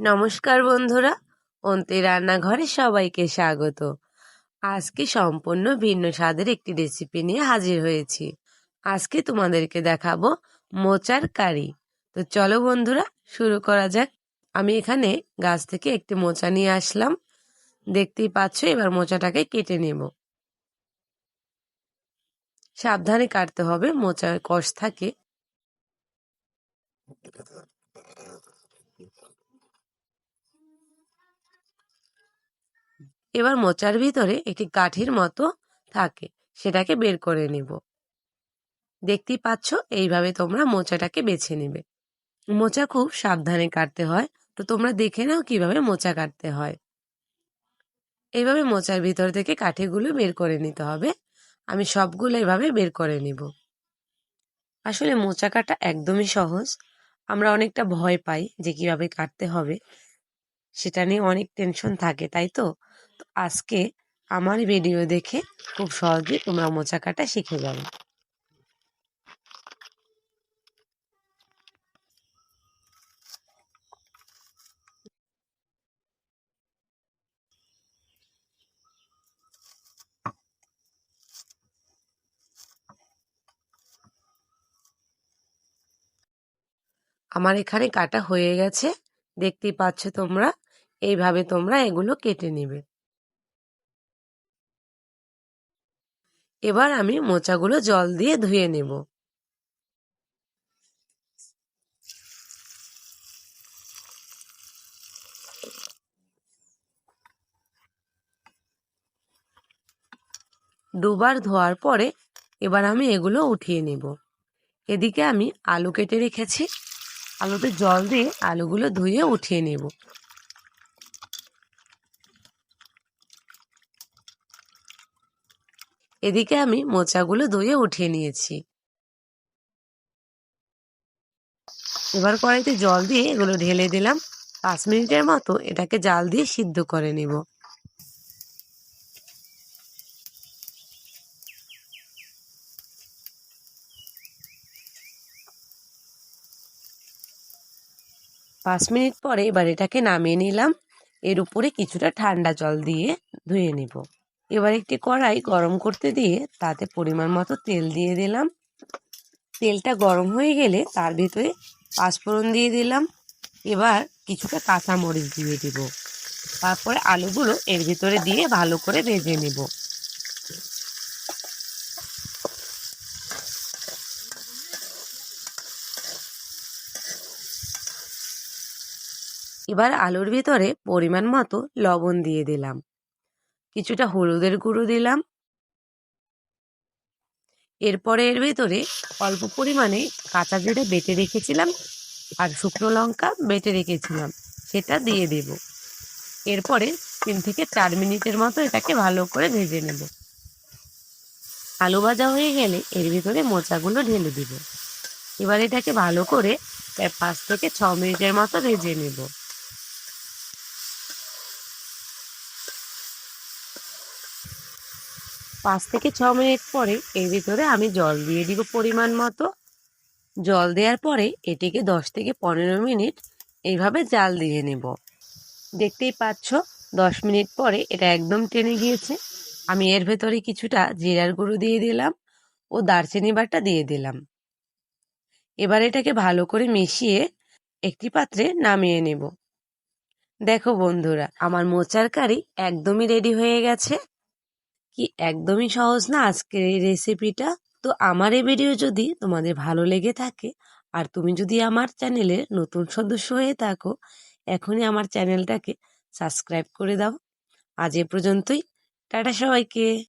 নমস্কার বন্ধুরা, অন্তি রান্নাঘরে সবাইকে স্বাগত। আজকে সম্পূর্ণ ভিন্ন স্বাদের একটি রেসিপি নিয়ে হাজির হয়েছি। আজকে তোমাদেরকে দেখাবো মোচার কারি। তো চলো বন্ধুরা, শুরু করা যাক। আমি এখানে গাছ থেকে একটি মোচা নিয়ে আসলাম। দেখতেই পাচ্ছ, এবার মোচাটাকে কেটে নেব। সাবধানে কাটতে হবে, মোচার কষ থাকে। এবার মোচার ভিতরে একটি কাঠির মতো থাকে, সেটাকে বের করে নেব। দেখতেই পাচ্ছ, এইভাবে তোমরা মোচাটাকে বেছে নেবে। মোচা খুব সাবধানে কাটতে হয়, তো তোমরা দেখে নাও কীভাবে মোচা কাটতে হয়। এইভাবে মোচার ভিতর থেকে কাঠিগুলো বের করে নিতে হবে। আমি সবগুলো এইভাবে বের করে নিব। আসলে মোচা কাটা একদমই সহজ। আমরা অনেকটা ভয় পাই যে কীভাবে কাটতে হবে। সেটা নিয়ে অনেক টেনশন থাকে, তাই তো? আজকে আমার ভিডিও দেখে খুব সহজে তোমরা মোচা কাটা শিখে যাবে। আমার এখানে কাটা হয়ে গেছে। দেখতেই পাচ্ছ তোমরা, এইভাবে তোমরা এগুলো কেটে নেবে। এবার আমি মোচাগুলো জল দিয়ে ধুয়ে নেব। দুবার ধোয়ার পরে এবার আমি এগুলো উঠিয়ে নেব। এদিকে আমি আলু কেটে রেখেছি। আলুতে জল দিয়ে আলুগুলো ধুয়ে উঠিয়ে নেব। এদিকে আমি মোচাগুলো ধুয়ে উঠিয়ে নিয়েছি। এবার কড়াইতে জল দিয়ে এগুলো ঢেলে দিলাম। পাঁচ মিনিটের মতো এটাকে জাল দিয়ে সিদ্ধ করে নেব। পাঁচ মিনিট পরে এবার এটাকে নামিয়ে নিলাম। এর উপরে কিছুটা ঠান্ডা জল দিয়ে ধুয়ে নেব। এবার একটি কড়াই গরম করতে দিয়ে তাতে পরিমাণ মতো তেল দিয়ে দিলাম। তেলটা গরম হয়ে গেলে তার ভিতরে পাঁচফোড়ন দিয়ে দিলাম। এবার কিছুটা কাঁচামরিচ দিয়ে দিব। তারপরে আলুগুলো এর ভিতরে দিয়ে ভালো করে ভেজে নেব। এবার আলুর ভিতরে পরিমাণ মতো লবণ দিয়ে দিলাম। কিছুটা হলুদের গুঁড়ো দিলাম। এরপরে এর ভেতরে অল্প পরিমাণে কাঁচা জিরে বেটে রেখেছিলাম আর শুকনো লঙ্কা বেটে রেখেছিলাম, সেটা দিয়ে দেব। এরপরে তিন থেকে চার মিনিটের মতো এটাকে ভালো করে ভেজে নেব। আলু ভাজা হয়ে গেলে এর ভিতরে মোচাগুলো ঢেলে দিব। এবার এটাকে ভালো করে পাঁচ থেকে ছ মিনিটের মতো ভেজে নেব। পাঁচ থেকে ছ মিনিট পরে এর ভিতরে আমি জল দিয়ে দিব পরিমাণ মতো। জল দেওয়ার পরে এটিকে দশ থেকে পনেরো মিনিট এইভাবে জাল দিয়ে নেব। দেখতেই পাচ্ছ, দশ মিনিট পরে এটা একদম টেনে গিয়েছে। আমি এর ভেতরে কিছুটা জিরার গুঁড়ো দিয়ে দিলাম ও দারচিনি বাটা দিয়ে দিলাম। এবার এটাকে ভালো করে মিশিয়ে একটি পাত্রে নামিয়ে নেব। দেখো বন্ধুরা, আমার মোচার কারি একদমই রেডি হয়ে গেছে। কি একদমই সহজ না আজকের এই রেসিপিটা তো আমার এই ভিডিও যদি তোমাদের ভালো লেগে থাকে, আর তুমি যদি আমার চ্যানেলে নতুন সদস্য হয়ে থাকো, এখনই আমার চ্যানেলটাকে সাবস্ক্রাইব করে দাও। আজ এ পর্যন্তই। টাটা সবাইকে।